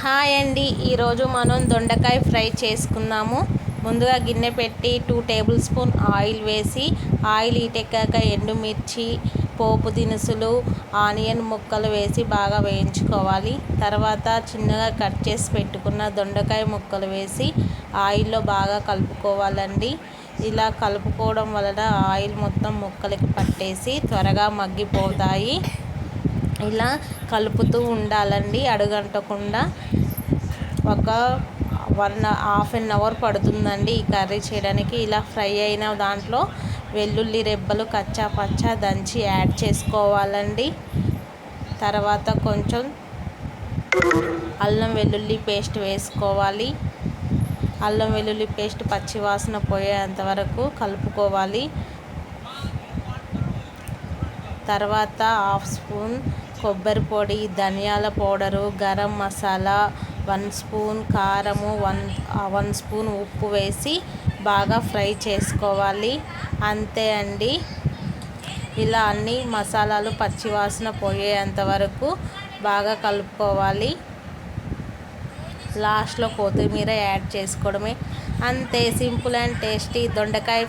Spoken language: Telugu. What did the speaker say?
హాయ్ అండి. ఈరోజు మనం దొండకాయ ఫ్రై చేసుకుందాము ముందుగా గిన్నె పెట్టి టూ టేబుల్ స్పూన్ ఆయిల్ వేసి ఆయిల్ ఈటెక్కాక ఎండుమిర్చి పోపు దినుసులు ఆనియన్ ముక్కలు వేసి బాగా వేయించుకోవాలి. తర్వాత చిన్నగా కట్ చేసి పెట్టుకున్న దొండకాయ ముక్కలు వేసి ఆయిల్లో బాగా కలుపుకోవాలండి. ఇలా కలుపుకోవడం వలన ఆయిల్ మొత్తం ముక్కలకి పట్టేసి త్వరగా మగ్గిపోతాయి. ఇలా కలుపుతూ ఉండాలండి అడుగంటకుండా. ఒక వన్ హాఫ్ అన్ అవర్ పడుతుందండి ఈ కర్రీ చేయడానికి. ఇలా ఫ్రై అయిన దాంట్లో వెల్లుల్లి రెబ్బలు కచ్చా పచ్చా దంచి యాడ్ చేసుకోవాలండి. తర్వాత కొంచెం అల్లం వెల్లుల్లి పేస్ట్ వేసుకోవాలి. అల్లం వెల్లుల్లి పేస్ట్ పచ్చివాసన పోయేంత వరకు కలుపుకోవాలి. తర్వాత హాఫ్ స్పూన్ కొబ్బరి పొడి ధనియాల powder garam masala one spoon కారము వన్ వన్ స్పూన్ ఉప్పు వేసి బాగా ఫ్రై చేసుకోవాలి. అంతే అండి. ఇలా అన్ని మసాలాలు పచ్చివాసన పోయేంత వరకు బాగా కలుపుకోవాలి. లాస్ట్లో కొత్తిమీర యాడ్ చేసుకోవడమే. అంతే సింపుల్ అండ్ టేస్టీ దొండకాయ